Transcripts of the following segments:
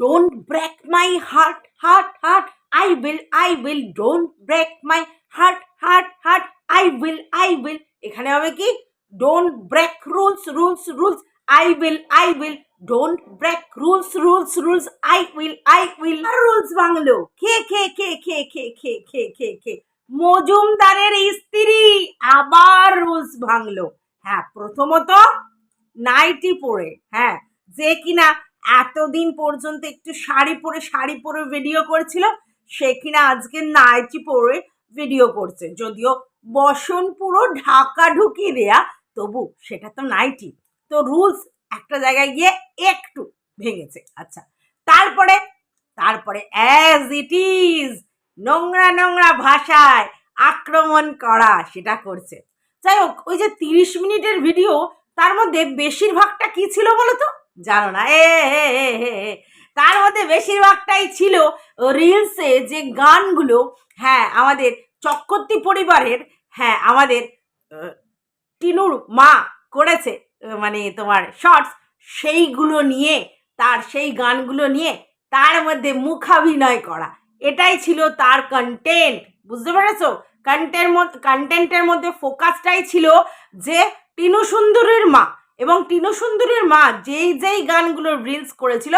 Don't break my heart heart heart I will I will don't break my heart heart heart I will I will এখানে হবে কি? Don't break rules rules rules I will I will don't break rules rules rules I will I will rules bungalow. খে খে খে খে খে খে খে খে খে। মজুমদারের স্ত্রী আবার রুলস ভাঙলো হ্যাঁ প্রথমত নাইটি পরে। হ্যাঁ যে কিনা এতদিন পর্যন্ত একটু শাড়ি পরে শাড়ি পরে ভিডিও করেছিল, সে কিনা আজকে নাইটি পরে ভিডিও করছে। যদিও বসন পুরো ঢাকা ঢুকি দেয়া, তবু সেটা তো নাইটি তো রুলস একটা জায়গায় গিয়ে একটু ভেঙেছে। আচ্ছা তারপরে তারপরে অ্যাজ ইট ইজ নোংরা নোংরা ভাষায় আক্রমণ করা সেটা করছে। যাই হোক, ওই যে তিরিশ মিনিটের ভিডিও তার মধ্যে বেশিরভাগটা কি ছিল বলো তো জানো না? এ। তার মধ্যে বেশিরভাগটাই ছিল রিলসে যে গানগুলো হ্যাঁ আমাদের চক্রবর্তী পরিবারের হ্যাঁ আমাদের টিনুর মা করেছে মানে তোমার শর্টস সেইগুলো নিয়ে, তার সেই গানগুলো নিয়ে তার মধ্যে মুখাভিনয় করা। এটাই ছিল তার কন্টেন্ট বুঝতে পেরেছ? কন্টেন্ট কন্টেন্টের মধ্যে ফোকাসটাই ছিল যে টিনু সুন্দরীর মা। এবং টিনু সুন্দরীর মা যেই যেই গানগুলোর রিলস করেছিল,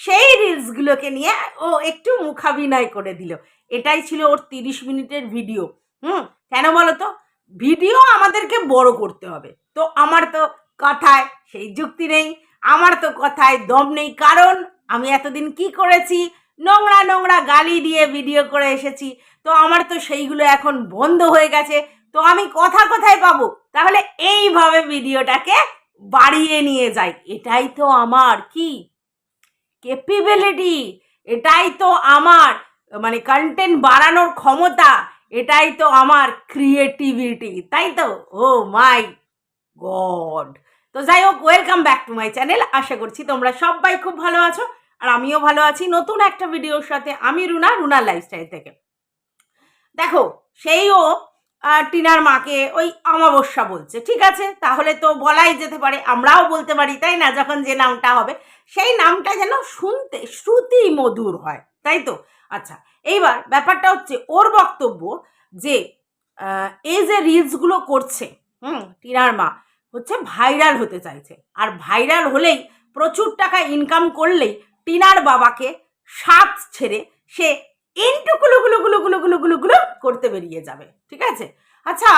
সেই রিলসগুলোকে নিয়ে ও একটু মুখাভিনয় করে দিল। এটাই ছিল ওর তিরিশ মিনিটের ভিডিও হুম, কেন বলো তো ভিডিও আমাদেরকে বড় করতে হবে। তো আমার তো কথায় সেই যুক্তি নেই, আমার তো কথায় দম নেই, কারণ আমি এতদিন কি করেছি? নোংরা নোংরা গালি দিয়ে ভিডিও করে এসেছি। তো আমার তো সেইগুলো এখন বন্ধ হয়ে গেছে। তো আমি কথা কোথায় পাবো? তাহলে এইভাবে ভিডিওটাকে বাড়িয়ে নিয়ে যাই। এটাই তো আমার কি? ক্যাপেবিলিটি এটাই তো আমার মানে কন্টেন্ট বাড়ানোর ক্ষমতা এটাই তো আমার ক্রিয়েটিভিটি তাই তো? ও মাই গড তো যাই হোক welcome back to my channel আশা করছি তোমরা সবাই খুব ভালো আছো আর আমিও ভালো আছি নতুন একটা ভিডিওর সাথে। আমি রুনা রুনার লাইফস্টাইল থেকে। দেখো সেইও আহ, টিনার মাকে ওই অমাবস্যা বলছে, ঠিক আছে? তাহলে তো বলাই যেতে পারে, আমরাও বলতে পারি, তাই না? যখন যে নামটা হবে, সেই নামটা যেন শুনতে শ্রুতি মধুর হয়, তাই তো? আচ্ছা এইবার ব্যাপারটা হচ্ছে, ওর বক্তব্য যে এই যে রিলসগুলো করছে, হুম, টিনার মা, হচ্ছে ভাইরাল হতে চাইছে। আর ভাইরাল হলেই প্রচুর টাকা ইনকাম করলেই টিনার বাবাকে সাত ছেড়ে সে ইন্টু গুলো গুলো গুলো গুলো গুলো গুলো গুলো করতে বেরিয়ে যাবে, ঠিক আছে? আচ্ছা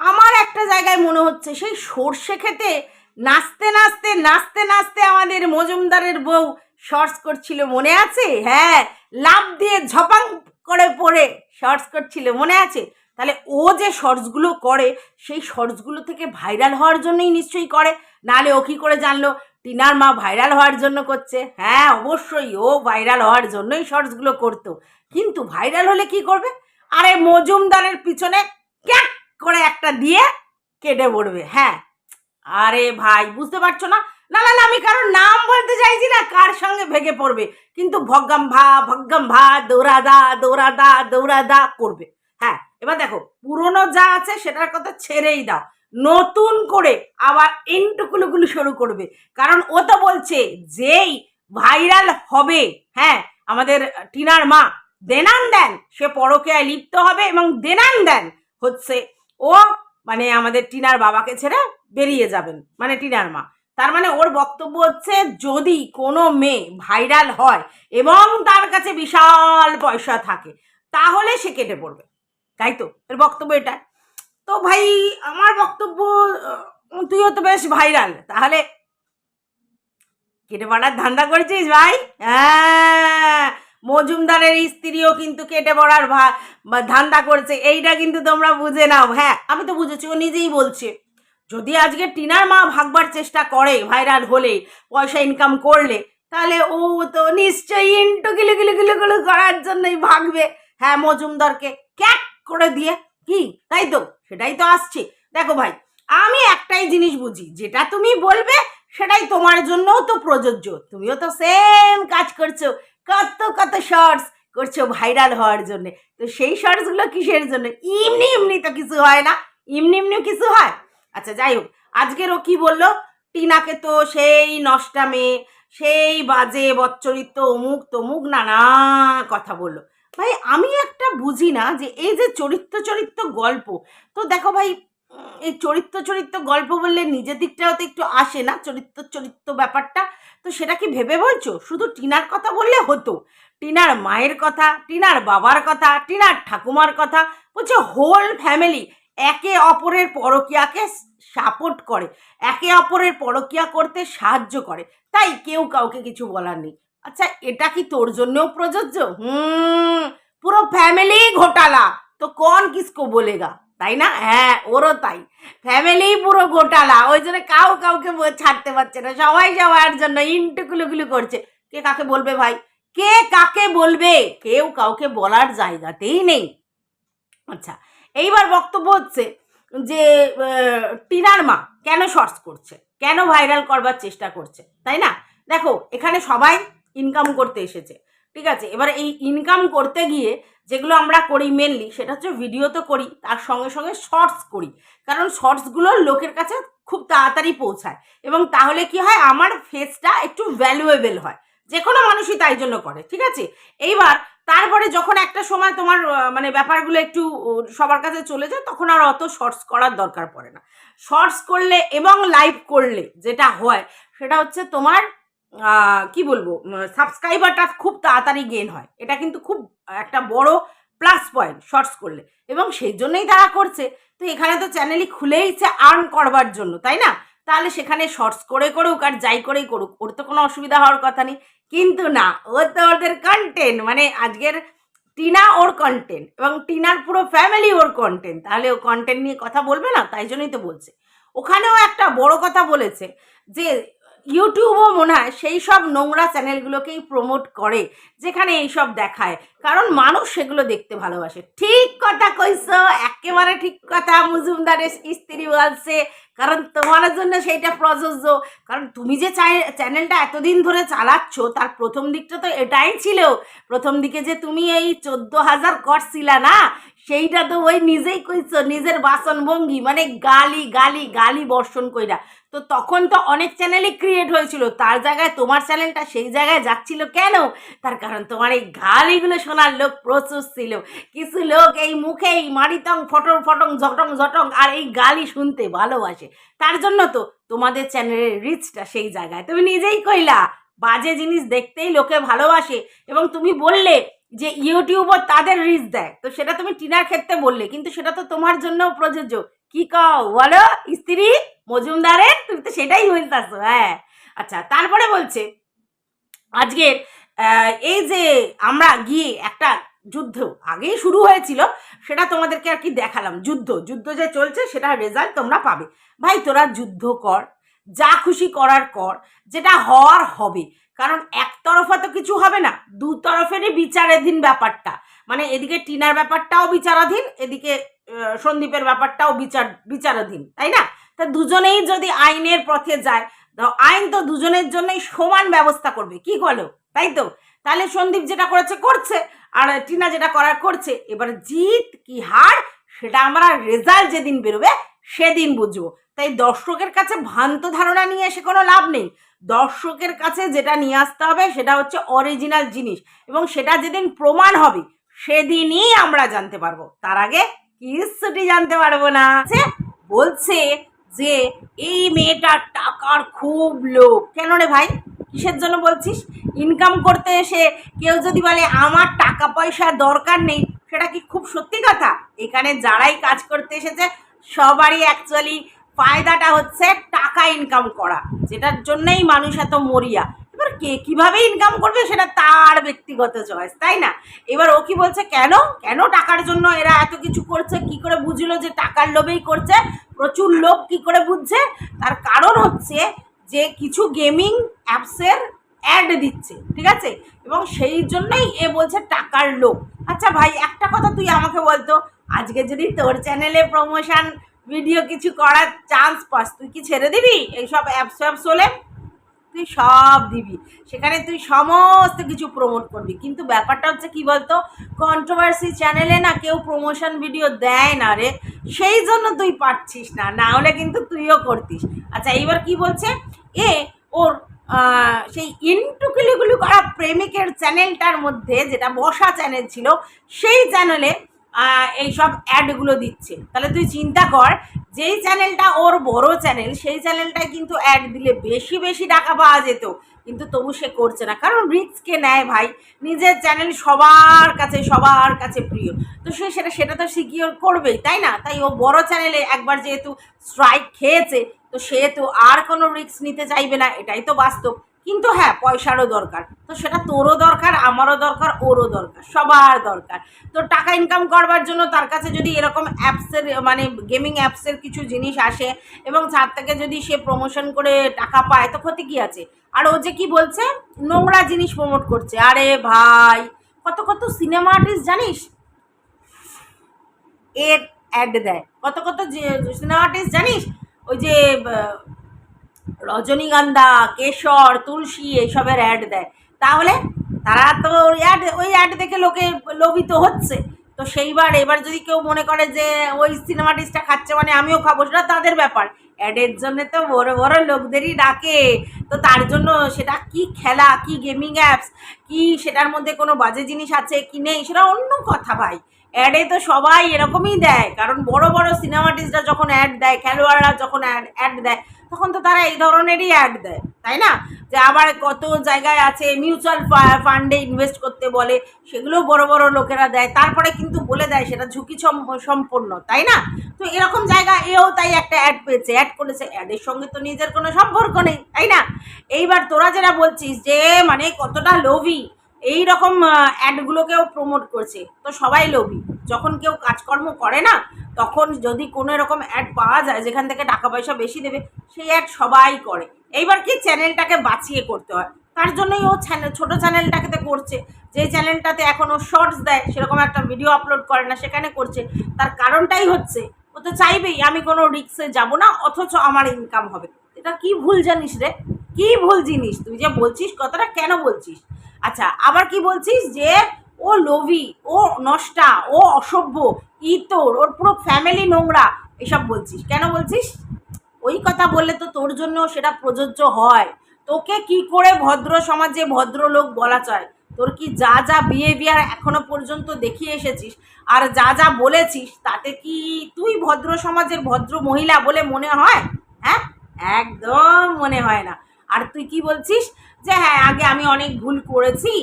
আমার একটা জায়গায় মনে হচ্ছে সেই সর্ষে খেতে নাচতে নাচতে নাচতে নাচতে আমাদের মজুমদারের বউ শর্টস করছিল, মনে আছে? হ্যাঁ লাভ দিয়ে ঝপাং করে পড়ে শর্টস করছিল, মনে আছে? তাহলে ও যে শর্টসগুলো করে, সেই শর্টসগুলো থেকে ভাইরাল হওয়ার জন্যই নিশ্চয়ই করে, নাহলে ও কী করে জানলো? টিনার মা ভাইরাল হওয়ার জন্য করছে। হ্যাঁ অবশ্যই ও ভাইরাল হওয়ার জন্যই শর্টসগুলো করতো। কিন্তু ভাইরাল হলে কি করবে? আরে মজুমদারের পিছনে ক্যাক করে একটা দিয়ে কেটে পড়বে হ্যাঁ। আরে ভাই, বুঝতে পারছ না? না না আমি কারোর নাম বলতে চাইছি না, কার সঙ্গে ভেগে পড়বে। কিন্তু ভগ্গাম ভা ভগ্গাম ভা দৌড়াদা দৌড়াদা দৌড়াদা করবে হ্যাঁ। এবার দেখো, পুরনো যা আছে সেটার কথা ছেড়েই দাও। নতুন করে আবার ইন্টুকুলুগুলো শুরু করবে। কারণ ও তো বলছে, যেই ভাইরাল হবে হ্যাঁ আমাদের টিনার মা দেনান দেন। সে পরকীয়ায় লিপ্ত হবে এবং দেনান দেন হচ্ছে ও মানে আমাদের টিনার বাবাকে ছেড়ে বেরিয়ে যাবেন মানে টিনার মা। তার মানে ওর বক্তব্য হচ্ছে, যদি কোনো মেয়ে ভাইরাল হয় এবং তার কাছে বিশাল পয়সা থাকে, তাহলে সে কেটে পড়বে। তাই তো? এর বক্তব্য এটা তো ভাই, আমার বক্তব্য তুইও তো বেশ ভাইরাল। তাহলে কেটে পড়ার ধান্দা করেছিস ভাই? হ্যাঁ। মজুমদারের স্ত্রীও কিন্তু কেটে পড়ার ধান্দা করছে। এইটা কিন্তু তোমরা বুঝে নাও। হ্যাঁ আমি তো বুঝেছি, ও নিজেই বলছে। যদি আজকে টিনার মা ভাগবার চেষ্টা করে ভাইরাল হলে, পয়সা ইনকাম করলে, তাহলে ও তো নিশ্চয়ই ইন্টু গিলু গিলু গিলু গিলু করার জন্যই ভাগবে। হ্যাঁ মজুমদারকে ক্যাক করে দিয়ে। কি? তাই তো? সেটাই তো আসছে। দেখো ভাই, আমি একটাই জিনিস বুঝি, যেটা তুমি বলবে, সেটাই তোমার জন্যও তো প্রযোজ্য। তুমিও তো সেম কাজ করছ। কত কত শর্টস করছ ভাইরাল হওয়ার জন্য। তো সেই শর্টসগুলো কিসের জন্য? এমনি এমনি তো কিছু হয় না। এমনি এমনিও কিছু হয়? আচ্ছা যাই হোক, আজকের ও কি বলল? টিনাকে তো সেই নষ্টা মেয়ে সেই বাজে বচ্চরিত্র অমুক তমুক নানা কথা বলল। ভাই, আমি একটা বুঝি না যে এই যে চরিত্র চরিত্র গল্প, তো দেখো ভাই এই চরিত্র চরিত্র গল্প বললে নিজের দিকটাও তো একটু আসে না, চরিত্র চরিত্র ব্যাপারটা। তো সেটা কি ভেবে বলছো? শুধু টিনার কথা বললে হতো? টিনার মায়ের কথা, টিনার বাবার কথা, টিনার ঠাকুমার কথা, বলছে হোল ফ্যামিলি একে অপরের পরকিয়াকে সাপোর্ট করে, একে অপরের পরকিয়া করতে সাহায্য করে। তাই কেউ কাউকে কিছু বলার নেই। আচ্ছা এটা কি তোর জন্যও প্রযোজ্য? হুম, পুরো ফ্যামিলি ঘোটালা। তো কোন কিসকো বলেগা? তাই না? হ্যাঁ ওরও তাই। ফ্যামিলি পুরো গোটালা। ওই জন্য কাউ কাউকে ছাড়তে পারছে না। সবাই সবার জন্য ইন্টুকুলুকুলু করছে। কে কাকে বলবে ভাই? কে কাকে বলবে? কেউ কাউকে বলার জায়গাতেই নেই। আচ্ছা এইবার বক্তব্য হচ্ছে যে টিনার মা কেন শর্টস করছে? কেন ভাইরাল করবার চেষ্টা করছে? তাই না? দেখো, এখানে সবাই ইনকাম করতে এসেছে। ঠিক আছে? এবার এই ইনকাম করতে গিয়ে যেগুলো আমরা করি মেনলি সেটা হচ্ছে ভিডিও তো করি, তার সঙ্গে সঙ্গে শর্টস করি। কারণ শর্টসগুলো লোকের কাছে খুব তাড়াতাড়ি পৌঁছায়। এবং তাহলে কি হয়? আমার ফেসটা একটু ভ্যালুয়েবল হয়। যে কোনো মানুষই তাই জন্য করে, ঠিক আছে? এইবার তারপরে যখন একটা সময় তোমার মানে ব্যাপারগুলো একটু সবার কাছে চলে যায়, তখন আর অত শর্টস করার দরকার পড়ে না। শর্টস করলে এবং লাইভ করলে যেটা হয়, সেটা হচ্ছে তোমার কি বলব সাবস্ক্রাইবারটা খুব তাড়াতাড়ি গেন হয়। এটা কিন্তু খুব একটা বড় প্লাস পয়েন্ট শর্টস করলে। এবং সেই জন্যই তারা করছে। তো এখানে তো চ্যানেলই খুলেইছে আর্ন করবার জন্য, তাই না? তাহলে সেখানে শর্টস করে করুক আর যাই করেই করুক, ওর তো কোনো অসুবিধা হওয়ার কথা নেই। কিন্তু না, ও তো ওদের কন্টেন্ট মানে আজকের টিনা ওর কন্টেন্ট এবং টিনার পুরো ফ্যামিলি ওর কন্টেন্ট তাহলে ও কন্টেন্ট নিয়ে কথা বলবে না? তাই জন্যই তো বলছে। ওখানেও একটা বড় কথা বলেছে যে ইউটিউবও মনে হয় সেই সব নোংরা চ্যানেলগুলোকেই প্রমোট করে, যেখানে এইসব দেখায়। কারণ মানুষ সেগুলো দেখতে ভালোবাসে। ঠিক কথা কইছো, একেবারে ঠিক কথা, মজুমদারের স্ত্রী বলছে, কারণ তোমার জন্য সেইটা প্রযোজ্য। কারণ তুমি যে চ্যানেলটা এতদিন ধরে চালাচ্ছ, তার প্রথম দিকটা তো এটাই ছিল। প্রথম দিকে যে তুমি এই চোদ্দ হাজার করছিলা না, সেইটা তো ওই নিজেই কইছো, নিজের বাসন ভঙ্গি মানে গালি গালি গালি বর্ষণ কইরা। তো তখন তো অনেক চ্যানেলই ক্রিয়েট হয়েছিল। তার জায়গায় তোমার চ্যানেলটা সেই জায়গায় যাচ্ছিল কেন? তার কারণ তোমার এই গালিগুলো শোনার লোক প্রচুর ছিল। কিছু লোক এই মুখে এই মারিতং, ফটং ফটং, ঝটং ঝটং আর এই গালি শুনতে ভালোবাসে। তার জন্য তো তোমাদের চ্যানেলের রিচটা সেই জায়গায়। তুমি নিজেই কইলা, বাজে জিনিস দেখতেই লোকে ভালোবাসে এবং তুমি বললে যে ইউটিউবার তাদের রিচ দেয়। তো সেটা তুমি টিনার ক্ষেত্রে বললে, কিন্তু সেটা তো তোমার জন্যও প্রযোজ্য। কি কও? বলো, স্ত্রী? মজুমদারের? তুমি তো সেটাই বলতেছো হ্যাঁ। আচ্ছা তারপরে বলছে, আজকের এই যে আমরা গিয়ে একটা যুদ্ধ আগেই শুরু হয়েছিল, সেটা তোমাদেরকে আর কি দেখালাম। যুদ্ধ যুদ্ধ যে চলছে সেটা রেজাল্ট তোমরা পাবে। ভাই, তোরা যুদ্ধ কর, যা খুশি করার কর, যেটা হওয়ার হবে। কারণ একতরফা তো কিছু হবে না দু তরফেরই বিচারাধীন ব্যাপারটা। মানে এদিকে টিনার ব্যাপারটাও বিচারাধীন, এদিকে সন্দীপের ব্যাপারটাও বিচার, বিচারাধীন, তাই না? তা দুজনেই যদি আইনের পথে যায় আইন তো দুজনের জন্যই সমান ব্যবস্থা করবে, কি বলো? তাই তো? তাহলে সন্দীপ যেটা করেছে, করছে, আর টিনা যেটা করার করছে, এবার জিত কি হার, সেটা আমরা রেজাল্ট যেদিন বেরোবে, সেদিন বুঝব। তাই দর্শকের কাছে ভ্রান্ত ধারণা নিয়ে এসে কোনো লাভ নেই। দর্শকের কাছে যেটা নিয়ে আসতে হবে, সেটা হচ্ছে অরিজিনাল জিনিস, এবং সেটা যেদিন প্রমাণ হবে, সেদিনই আমরা জানতে পারব। তার আগে কিছুটি জানতে পারব না। বলছে যে এই মেয়েটার টাকার খুব লোভ। কেন রে ভাই? কিসের জন্য বলছিস? ইনকাম করতে এসে কেউ যদি বলে, আমার টাকা পয়সা দরকার নেই, সেটা কি খুব সত্যি কথা? এখানে যারাই কাজ করতে এসেছে, সবারই অ্যাকচুয়ালি ফায়দাটা হচ্ছে টাকা ইনকাম করা, যেটার জন্যই মানুষ এত মরিয়া। এবার কে কীভাবে ইনকাম করবে সেটা তার ব্যক্তিগত চয়েস তাই না? এবার ও কি বলছে, কেন? কেন টাকার জন্য এরা এত কিছু করছে? কি করে বুঝলো যে টাকার লোভেই করছে? প্রচুর লোভ কি করে বুঝছে? তার কারণ হচ্ছে যে কিছু গেমিং অ্যাপসের অ্যাড দিচ্ছে, ঠিক আছে? এবং সেই জন্যই এ বলছে টাকার লোভ। আচ্ছা ভাই, একটা কথা তুই আমাকে বলতো, আজকে যদি তোর চ্যানেলে প্রমোশন ভিডিও কিছু করার চান্স পাস, তুই কি ছেড়ে দিবি? এইসব অ্যাপস অ্যাপস হলে? তুই সব দিবি। সেখানে তুই সমস্ত কিছু প্রমোট করবি। কিন্তু ব্যাপারটা হচ্ছে কি বলতো? কন্ট্রোভার্সি চ্যানেলে না কেউ প্রমোশন ভিডিও দেয় না রে। সেই জন্য তুই পারছিস না। না হলে কিন্তু তুইও করতিস। আচ্ছা এইবার কি বলছে? এ ওর সেই ইন্টুকুলিগুলি করা প্রেমিকের চ্যানেলটার মধ্যে যেটা বসা চ্যানেল ছিল, সেই চ্যানেলে এইসব অ্যাডগুলো দিচ্ছে। তাহলে তুই চিন্তা কর যেই চ্যানেলটা ওর বড় চ্যানেল, সেই চ্যানেলটায় কিন্তু অ্যাড দিলে বেশি বেশি টাকা পাওয়া যেত। কিন্তু তবু সে করছে না। কারণ রিস্ককে নেয় ভাই, নিজের চ্যানেল সবার কাছে সবার কাছে প্রিয়। তো সে সেটা সেটা তো সিকিওর করবেই, তাই না? তাই ও বড় চ্যানেলে একবার যেহেতু স্ট্রাইক খেয়েছে, তো সে তো আর কোনো রিস্ক নিতে চাইবে না, এটাই তো বাস্তব। কিন্তু হ্যাঁ পয়সারও দরকার। তো সেটা তোরও দরকার, আমারও দরকার, ওরও দরকার, সবার দরকার। তো টাকা ইনকাম করবার জন্য তার কাছে যদি এরকম অ্যাপসের মানে গেমিং অ্যাপসের কিছু জিনিস আসে এবং তার থেকে যদি সে প্রমোশন করে টাকা পায়, তো ক্ষতি কী আছে? আর ও যে কি বলছে? নোংরা জিনিস প্রমোট করছে। আরে ভাই, কত কত সিনেমা আর্টিস্ট জানিস? এর অ্যাড দেয়। কত কত সিনেমা আর্টিস্ট জানিস? ওই যে রজনীগন্ধা, কেশর, তুলসী এইসবের অ্যাড দেয়। তাহলে তারা তো ওই অ্যাড ওই অ্যাড দেখে লোকে লোভিত হচ্ছে। তো সেইবার, এবার যদি কেউ মনে করে যে ওই সিনেমা আর্টিস্টটা খাচ্ছে মানে আমিও খাব, সেটা তাদের ব্যাপার। অ্যাডের জন্য তো বড় বড় লোকদেরই ডাকে। তো তার জন্য সেটা কি খেলা, কি গেমিং অ্যাপস কি সেটার মধ্যে কোনো বাজে জিনিস আছে কি নেই, সেটা অন্য কথা ভাই। অ্যাডে তো সবাই এরকমই দেয়। কারণ বড় বড় সিনেমা আর্টিস্টরা যখন অ্যাড দেয়, খেলোয়াড়রা যখন অ্যাড অ্যাড দেয় তখন তো তারা এই ধরনেরই অ্যাড দেয়, তাই না? যে আবার কত জায়গায় আছে মিউচুয়াল ফান্ডে ইনভেস্ট করতে বলে, সেগুলো বড় বড় লোকেরা দেয়, তারপরে কিন্তু বলে দেয় সেটা ঝুঁকি সম- সম্পন্ন তাই না? তো এরকম জায়গা এও তাই একটা অ্যাড পেয়েছে অ্যাড করেছে অ্যাডের সঙ্গে তো নিজের কোনো সম্পর্ক নেই, তাই না? এইবার তোরা যেটা বলছিস যে মানে কতটা লোভী এই রকম অ্যাডগুলোকেও প্রমোট করছে। তো সবাই লোভী। যখন কেউ কাজকর্ম করে না, তখন যদি কোনো এরকম অ্যাড পাওয়া যায়, যেখান থেকে টাকা পয়সা বেশি দেবে, সেই অ্যাড সবাই করে। এইবার কি চ্যানেলটাকে বাঁচিয়ে করতে হয়? তার জন্যই ও চ্যানেল ছোটো চ্যানেলটাকে করছে। যে চ্যানেলটাতে এখন ও শর্টস দেয়, সেরকম একটা ভিডিও আপলোড করে না, সেখানে করছে। তার কারণটাই হচ্ছে, ও তো চাইবেই, আমি কোনো রিক্সে যাব না, অথচ আমার ইনকাম হবে। এটা কি ভুল জানিস রে? কি ভুল জিনিস? তুই যে বলছিস, কথাটা কেন বলছিস? আচ্ছা আবার কি বলছিস যে ও লোভী, ও নষ্টা, ও অসভ্য, ইতর, ওর পুরো ফ্যামিলি নোংরা, এসব বলছিস। কেন বলছিস? ওই কথা বললে তো তোর জন্য সেটা প্রযোজ্য হয়। তোকে কি করে ভদ্র সমাজে ভদ্রলোক বলা চায় তোর কি যা যা বিহেভিয়ার এখনও পর্যন্ত দেখিয়ে এসেছিস? আর যা যা বলেছিস, তাতে কি তুই ভদ্র সমাজের ভদ্র মহিলা বলে মনে হয়? হ্যাঁ একদম মনে হয় না। আর তুই কি বলছিস? যে হ্যাঁ আগে আমি অনেক ভুল করেছি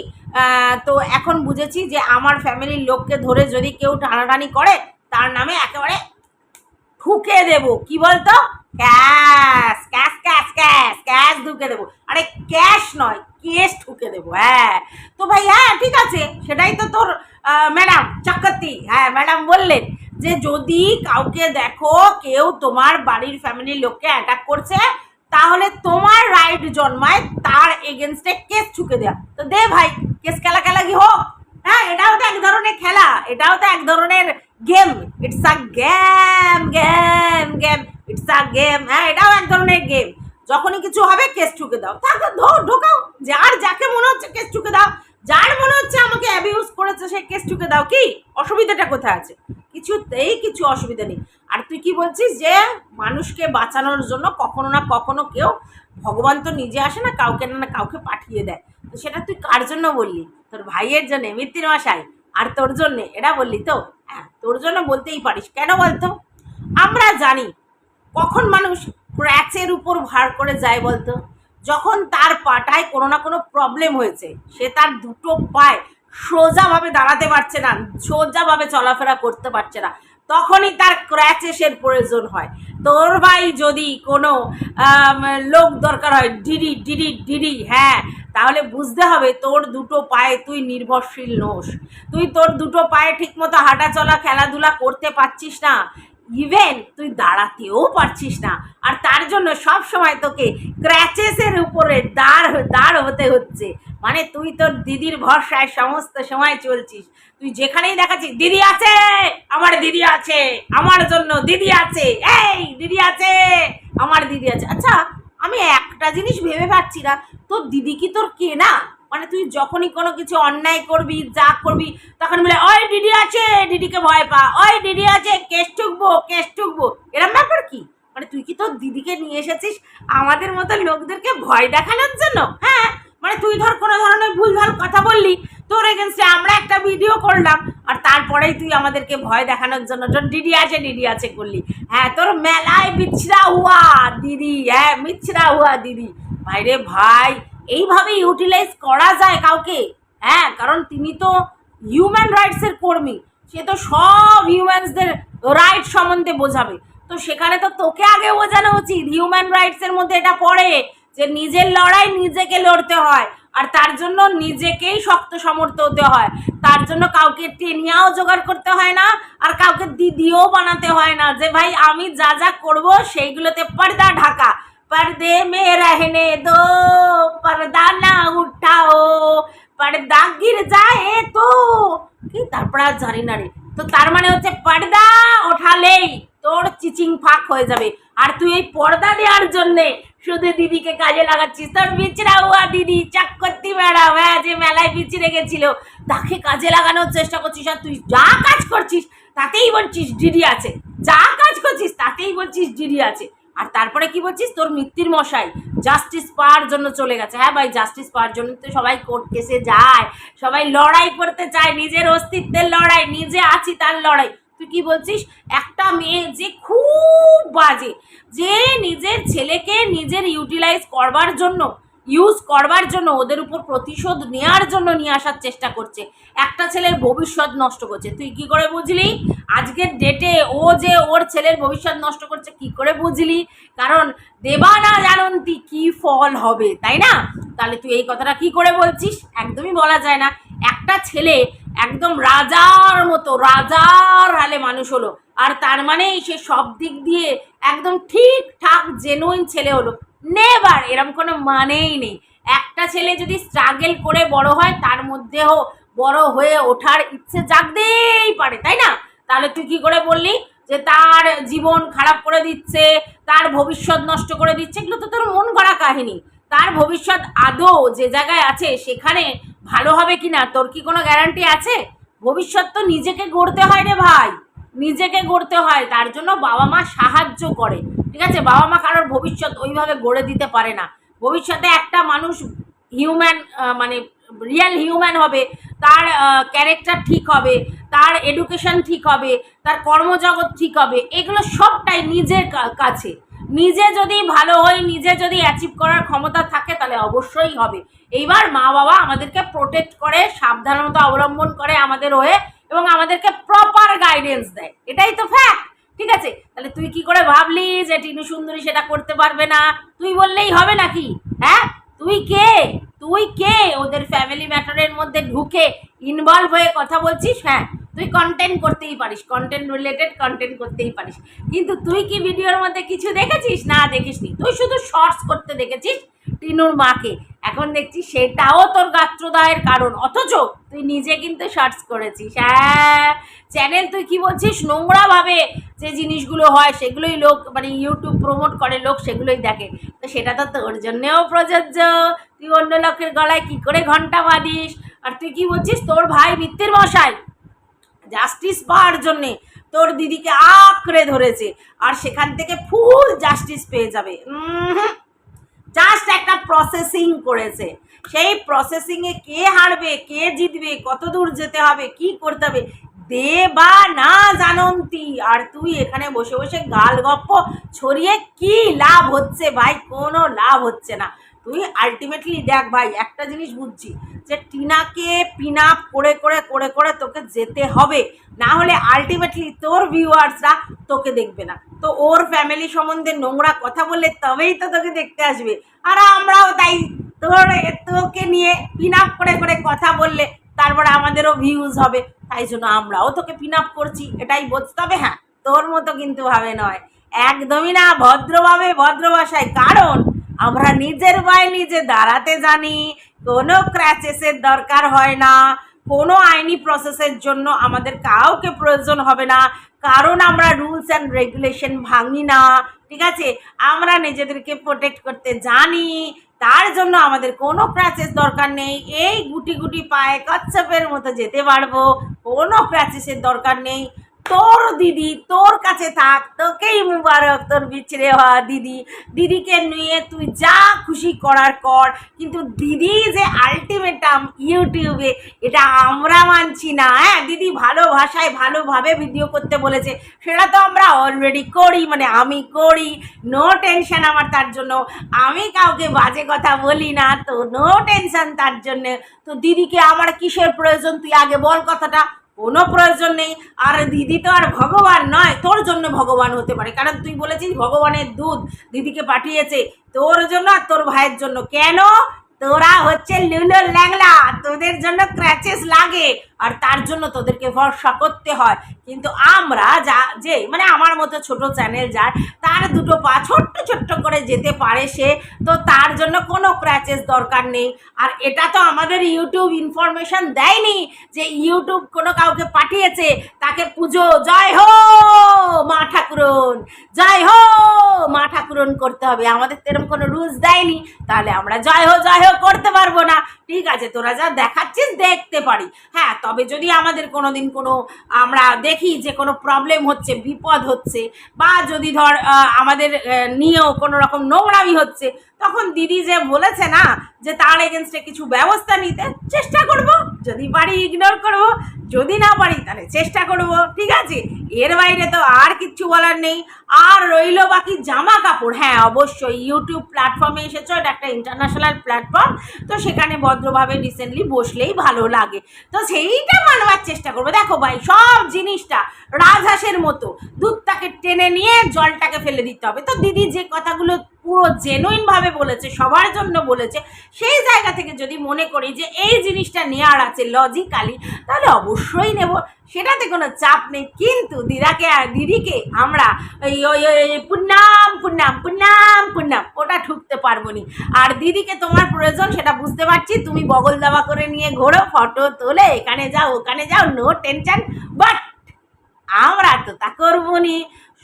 তো এখন বুঝেছি যে আমার ফ্যামিলির লোককে ধরে যদি কেউ টানাটানি করে, তার নামে একেবারে ঠুকে দেব। কি বলতো? Cash cash cash cash cash ঢুকে দেবো। আরে ক্যাশ নয় কেস ঠুকে দেবো হ্যাঁ। তো ভাই হ্যাঁ ঠিক আছে, সেটাই তো তোর ম্যাডাম চক্রতি হ্যাঁ ম্যাডাম বললেন যে যদি কাউকে দেখো, কেউ তোমার বাড়ির ফ্যামিলির লোককে অ্যাটাক করছে তাহলে তোমার রাইট জন্মায় তার এগেনস্টে কেস ঠুকে দেওয়া তো দে ভাই কেস খেলা খেলা কি হোক? হ্যাঁ এটাও তো এক ধরনের খেলা, এটাও তো এক ধরনের game it's a game game game it's a game হ্যাঁ এটাও এক ধরনের গেম যখনই কিছু হবে কেস ঠুকে দাও। তাকে ঢোকাও। যার যাকে মনে হচ্ছে কেস ঠুকে দাও। যার মনে হচ্ছে আমাকে অ্যাবিউজ করেছে, সে কেস ঠুকে দাও। কি? অসুবিধাটা কোথায় আছে? কিছুতেই কিছু অসুবিধা নেই। আর তুই কি বলছিস যে, মানুষকে বাঁচানোর জন্য কখনো না কখনো কেউ ভগবান তো নিজে আসে না, কাউকে না না কাউকে পাঠিয়ে দেয়। তো সেটা তুই কার জন্য বললি? তোর ভাইয়ের জন্যে মৃত্যুর মশাই। আর তোর জন্যে এটা বললি তো? হ্যাঁ তোর জন্য বলতেই পারিস। কেন বলতো? আমরা জানি কখন মানুষ ক্র্যাচের উপর ভার করে যায় বলতো? যখন তার পাটায় কোনো না কোনো প্রবলেম হয়েছে, সে তার দুটো পায়ে সোজাভাবে দাঁড়াতে পারছে না, সোজাভাবে চলাফেরা করতে পারছে না। তখনই তার ক্র্যাচেসের প্রয়োজন হয়। তোর ভাই যদি কোনো লোক দরকার হয় ডিডি ডিডি ডিডি হ্যাঁ তাহলে বুঝতে হবে তোর দুটো পায়ে তুই নির্ভরশীল নোস। তুই তোর দুটো পায়ে ঠিকমতো হাঁটা চলা খেলাধুলা করতে পারছিস না। ইভেন তুই দাঁড়াতেও পারছিস না। আর তার জন্য সব সময় তোকে ক্র্যাচেসের উপরে দাঁড় দাঁড় হতে হচ্ছে। মানে তুই তোর দিদির ভরসায় সমস্ত সময় চলছিস। তুই যেখানেই দেখাচ্ছিস, দিদি আছে, আমার দিদি আছে, আমার জন্য দিদি আছে, এই দিদি আছে, আমার দিদি আছে। আচ্ছা আমি একটা জিনিস ভেবে পাচ্ছি না, তোর দিদি কি তোর কে না? মানে তুই যখনই কোনো কিছু অন্যায় করবি, যা করবি, তখন বলে, ওই দিদি আছে, দিদিকে ভয় পা। ওই দিদি আছে, কেস ঠুকবো কেস ঠুকবো। এরম ব্যাপার কি? মানে তুই কি তোর দিদিকে নিয়ে এসেছিস? আমাদের মতো লোকদেরকে ভয় দেখানোর জন্য? হ্যাঁ? মানে তুই ধর কোনো ধরনের ভুল ভুলভাল কথা বললি, তোর এগেনস্টে আমরা একটা ভিডিও করলাম, আর তারপরেই তুই আমাদেরকে ভয় দেখানোর জন্য তোর ডিডি আছে ডিডি আছে করলি। হ্যাঁ তোর মেলায় মিছরা হুয়া দিদি হ্যাঁ মিছরা হুয়া দিদি। ভাইরে ভাই এইভাবে ইউটিলাইজ করা যায় কাউকে। হ্যাঁ কারণ তিনি তো হিউম্যান রাইটসের কর্মী। সে তো সব হিউম্যানসদের রাইট সম্বন্ধে বোঝাবে। তো সেখানে তো তোকে আগে বোঝানো উচিত। হিউম্যান রাইটসের মধ্যে এটা পড়ে যে নিজের লড়াই নিজেকে লড়তে হয়, আর তার জন্য নিজেকেই শক্ত সমর্থ হতে হয়। তার জন্য কাউকে টেনিয়াও জোগাড় করতে হয় না, আর কাউকে দিদিও বানাতে হয় না যে, ভাই, আমি যা যা করব সেইগুলোতে পর্দা ঢাকা। पर्दे में रहने दो पर्दा ना उठाओ पर्दा गिर जाए তো কি তারপর আর জানি না রে তো তার মানে হচ্ছে পর্দা ওঠালেই তোর চিচিং ফাঁক হয়ে যাবে আর তুই এই পর্দা দেওয়ার জন্যে শুধু দিদিকে কাজে লাগাচ্ছিস তোর বিচরা হুয়া দিদি চাক্কর্তি ম্যাডাম হ্যাঁ যে মেলায় বিচরে গেছিল তাকে কাজে লাগানোর চেষ্টা করছিস আর তুই যা কাজ করছিস তাতেই বলছিস ডিডি আছে যা কাজ করছিস তাতেই বলছিস ডিডি আছে আর তারপরে কি বলছিস? তোর মৃত্যুর মশাই জাস্টিস পাওয়ার জন্য চলে গেছে। হ্যাঁ ভাই জাস্টিস পাওয়ার জন্য তো সবাই কোর্ট কেসে যায়। সবাই লড়াই করতে চায়, নিজের অস্তিত্বের লড়াই, নিজে আছি তার লড়াই। তুই কি বলছিস? একটা মেয়ে যে খুব বাজে, যে নিজের ছেলেকে নিজের ইউটিলাইজ করবার জন্য ইউজ করবার জন্য, ওদের উপর প্রতিশোধ নেওয়ার জন্য নিয়ে আসার চেষ্টা করছে। একটা ছেলের ভবিষ্যৎ নষ্ট করছে। তুই কি করে বুঝলি? আজকের ডেটে ও যে ওর ছেলের ভবিষ্যৎ নষ্ট করছে, কি করে বুঝলি? কারণ দেবা না জানন্তি কি ফল হবে, তাই না? তাহলে তুই এই কথাটা কি করে বলছিস? একদমই বলা যায় না। একটা ছেলে একদম রাজার মতো, রাজার হালে মানুষ হলো। আর তার মানেই সে সব দিক দিয়ে একদম ঠিকঠাক জেনুইন ছেলে হলো। নেবার এরম কোনো মানেই নেই। একটা ছেলে যদি স্ট্রাগল করে বড় হয়, তার মধ্যেও বড় হয়ে ওঠার ইচ্ছে জাগতেই পারে, তাই না? তাহলে তুই কি করে বললি যে, তার জীবন খারাপ করে দিচ্ছে, তার ভবিষ্যৎ নষ্ট করে দিচ্ছে, এগুলো তো তোর মন গড়া কাহিনী। তার ভবিষ্যৎ আদৌ যে জায়গায় আছে, সেখানে ভালো হবে কি না তোর কি কোনো গ্যারান্টি আছে? ভবিষ্যৎ তো নিজেকে গড়তে হয় রে ভাই। নিজেকে গড়তে হয়, তার জন্য বাবা মা সাহায্য করে। ঠিক আছে? বাবা মা কারোর ভবিষ্যৎ ওইভাবে গড়ে দিতে পারে না। ভবিষ্যতে একটা মানুষ হিউম্যান মানে রিয়েল হিউম্যান হবে, তার ক্যারেক্টার ঠিক হবে, তার এডুকেশন ঠিক হবে, তার কর্মজগৎ ঠিক হবে, এগুলো সবটাই নিজের কাছে। নিজে যদি ভালো হই, নিজে যদি অ্যাচিভ করার ক্ষমতা থাকে, তাহলে অবশ্যই হবে। এইবার মা বাবা আমাদেরকে প্রোটেক্ট করে, সাবধানতা অবলম্বন করে আমাদের হয়ে, এবং আমাদেরকে প্রপার গাইডেন্স দেয়। এটাই তো ফ্যাক্ট ঠিক আছে? তাহলে তুই কি করে ভাবলি যে টিনু সুন্দরী সেটা করতে পারবে না? তুই বললেই হবে নাকি? হ্যাঁ? তুই কে? তুই কে? ওদের ফ্যামিলি ম্যাটারের মধ্যে ঢুকে ইনভলভ হয়ে কথা বলছিস? হ্যাঁ। তুই কন্টেন্ট করতেই পারিস কন্টেন্ট রিলেটেড কন্টেন্ট করতেই পারিস। কিন্তু তুই কি ভিডিওর মধ্যে কিছু দেখেছিস? না, দেখিসনি। তুই শুধু শর্টস করতে দেখেছিস টিনুর মাকে। এখন দেখছি সেটাও তোর গাত্রদায়ের কারণ। অথচ তুই নিজে কিন্তু শর্টস করেছিস। হ্যাঁ চ্যানেল তুই কি বলছিস? নোংরাভাবে যে জিনিসগুলো হয়, সেগুলোই লোক মানে ইউটিউব প্রমোট করে, লোক সেগুলোই দেখে। তো সেটা তো তোর জন্যেও প্রযোজ্য। তুই অন্য লোকের গলায় কি করে ঘণ্টা বাঁধিস? আর তুই কি বলছিস? তোর ভাই মিত্তির মশাই। জাস্টিস পাওয়ার জন্যে তোর দিদিকে আঁকড়ে ধরেছে। আর সেখান থেকে ফুল জাস্টিস পেয়ে যাবে। জাস্ট একটা প্রসেসিং করেছে। সেই প্রসেসিংয়ে কে হারবে, কে জিতবে, কত দূর যেতে হবে, কি করতে হবে, দে বা না জানন্তি। আর তুই এখানে বসে বসে গাল গপ্প ছড়িয়ে কি লাভ হচ্ছে ভাই? কোনো লাভ হচ্ছে না। তুই আলটিমেটলি দেখ ভাই, একটা জিনিস বুঝছি যে টিনাকে পিন আপ করে করে করে করে তোকে যেতে হবে। না হলে আলটিমেটলি তোর ভিউয়ার্সরা তোকে দেখবে না। তো ওর ফ্যামিলি সম্বন্ধে নোংরা কথা বললে তবেই তো তোকে দেখতে আসবে। আর আমরাও তাই। তোর তোকে নিয়ে পিন আপ করে করে কথা বললে তারপরে আমাদেরও ভিউজ হবে। তাই জন্য আমরাও তোকে পিন আপ করছি, এটাই বুঝতে হবে হ্যাঁ তোর মতো কিন্তু ভাবে নয়। একদমই না, ভদ্রভাবে ভদ্র ভাষায় কারণ আমরা নিজের পায়ে নিজে দাঁড়াতে জানি, কোনো ক্র্যাচেসের দরকার হয় না, কোনো আইনি প্রসেসের জন্য আমাদের কাউকে প্রয়োজন হবে না, কারণ আমরা রুলস অ্যান্ড রেগুলেশন ভাঙি না, ঠিক আছে? আমরা নিজেদেরকে প্রোটেক্ট করতে জানি, তার জন্য আমাদের কোনো ক্র্যাচেস দরকার নেই, এই গুটি গুটি পায়ে কচ্ছপের মতো যেতে পারব, কোনো ক্র্যাচেসের দরকার নেই। তোর দিদি তোর কাছে থাক, তোকেই মুবারক তোর বিছড়ে হওয়া দিদি। দিদিকে নিয়ে তুই যা খুশি করার কর, কিন্তু দিদি যে আলটিমেটাম ইউটিউবে, এটা আমরা মানছি না হ্যাঁ? দিদি ভালো ভাষায় ভালোভাবে ভিডিও করতে বলেছে, সেটা তো আমরা অলরেডি করি মানে আমি করি। নো টেনশন আমার তার জন্য। আমি কাউকে বাজে কথা বলি না, তো নো টেনশন তার জন্য। তো দিদিকে আমার কিসের প্রয়োজন? তুই আগে বল কথাটা। কোনো প্রয়োজন নেই। আর দিদি তো আর ভগবান নয়, তোর জন্য ভগবান হতে পারে। কারণ তুই বলেছিস ভগবানের দুধ দিদিকে পাঠিয়েছে। তোর জন্য আর তোর ভাইয়ের জন্য। কেন? তোরা হচ্ছে লুলো ল্যাংলা তোদের জন্য ক্র্যাচেস লাগে। আর তার জন্য তোদেরকে ভরসা করতে হয়। কিন্তু আমরা যা, যে মানে আমার মতো ছোট চ্যানেল যার, তার দুটো পা ছোট্ট ছোট্ট করে যেতে পারে সে, তো তার জন্য কোনো ক্র্যাচেস দরকার নেই। আর এটা তো আমাদের ইউটিউব ইনফরমেশন দেয়নি যে ইউটিউব কোনো কাউকে পাঠিয়েছে, তাকে পুজো। জয় হো, মা ঠাকুরন! জয় হো, মা ঠাকুরন করতে হবে। আমাদের তো এরকম কোনো রুলস দেয়নি। তাহলে আমরা জয় হো জয় হো করতে পারব না। ঠিক আছে, তোরা যা দেখাচ্ছিস, দেখতে পারি। হ্যাঁ তবে যদি আমাদের কোনো দিন কোনো, আমরা দেখি যে কোনো প্রবলেম হচ্ছে, বিপদ হচ্ছে, বা যদি ধর আমাদের নিয়েও কোনো রকম নোংরামি হচ্ছে, তখন দিদি যে বলেছে না যে তার এগেনস্টে কিছু ব্যবস্থা নিতে, চেষ্টা করব। যদি পারি ইগনোর করব, যদি না পারি তাহলে চেষ্টা করব, ঠিক আছে? এর বাইরে তো আর কিচ্ছু বলার নেই। আর রইল বাকি জামা কাপড় হ্যাঁ অবশ্যই ইউটিউব প্ল্যাটফর্মে এসেছ, এটা একটা ইন্টারন্যাশনাল প্ল্যাটফর্ম তো সেখানে ভদ্রভাবে রিসেন্টলি বসলেই ভালো লাগে। তো সেইটা মানবার চেষ্টা করব। দেখো ভাই, সব জিনিসটা রাজহাঁসের মতো। দুধটাকে টেনে নিয়ে জলটাকে ফেলে দিতে হবে। তো দিদি যে কথাগুলো পুরো জেনুইন ভাবে বলেছে, সবার জন্য বলেছে, সেই জায়গা থেকে যদি মনে করি যে এই জিনিসটা নেওয়ার আছে লজিক্যালি তাহলে অবশ্যই নেব। সেটাতে কোনো চাপ নেই। কিন্তু দিদাকে আর দিদিকে আমরা ওই ওই ওই পুণ্যাম ওটা ঠুকতে পারব নি। আর দিদিকে তোমার প্রয়োজন, সেটা বুঝতে পারছি। তুমি বগল দাবা করে নিয়ে ঘোরো ফটো তোলে, এখানে যাও, ওখানে যাও নো টেনশন বাট আমরা তো তা করব নি।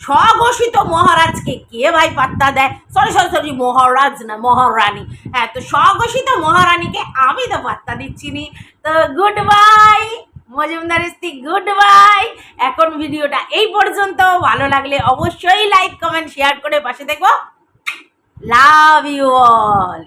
স্বঘোষিত মহারাজকে কে ভাই পাত্তা দেয়? সরি সরি সরি মহারাজ না, মহারানী। হ্যাঁ তো স্বঘোষিত মহারানীকে আমি তো পাত্তা দিচ্ছি নি। তো গুড বাই মজুমদার স্ত্রী গুড বাই এখন ভিডিওটা এই পর্যন্ত। ভালো লাগলে অবশ্যই লাইক কমেন্ট শেয়ার করে পাশে দেখো লাভ ইউ অল